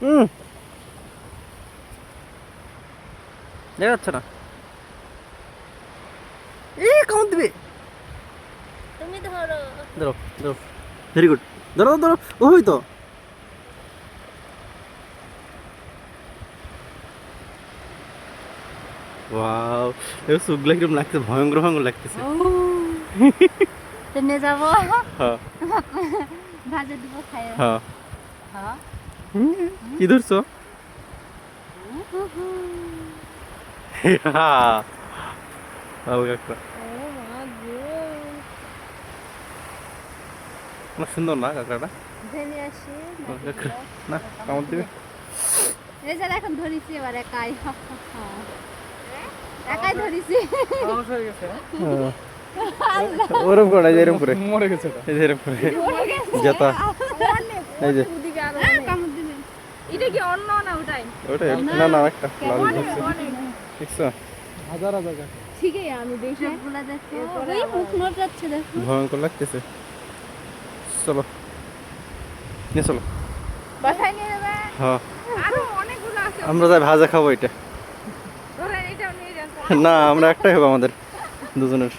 হুম। দেখা যাচ্ছে না। এ কামড় দিবে। তুমি ধরো। ধরো ধরো। ভেরি গুড ধরো ধরো। ওই তো। ওয়াও এবার সুগলা কিরম লাগছে? ভয়ঙ্কর ভয়ঙ্কর লাগতেছে। তেমনি যাব। হ্যাঁ। ভাজে দিব খাই হ্যাঁ। হ্যাঁ। কি ধরছো? হালকা না সুন্দর না কাঁকড়াটা? ধরে না কামড় দিবে এখন ধরিছি এবার একাই। একাই ধরিছি। হ্যাঁ। ওরম করে এরম মরে গেছে এই এরম করে। জেতা। এই যে। এটা কি অন্য না ওটাই? ওটাই না না একটা লাল দেখছ? হাজার হাজার টাকা ঠিকই আমি দেখি। ওই মুখ নড়াচ্ছে দেখো। ভয়ঙ্কর লাগতেছে। চলো। নিয়ে চলো। বাসায় নিয়ে যাবে? হ্যাঁ। আরও অনেকগুলো আছে। আমরা যাই ভাজা খাব এটা। না আমরা একটাই হবে আমাদের দুজনের।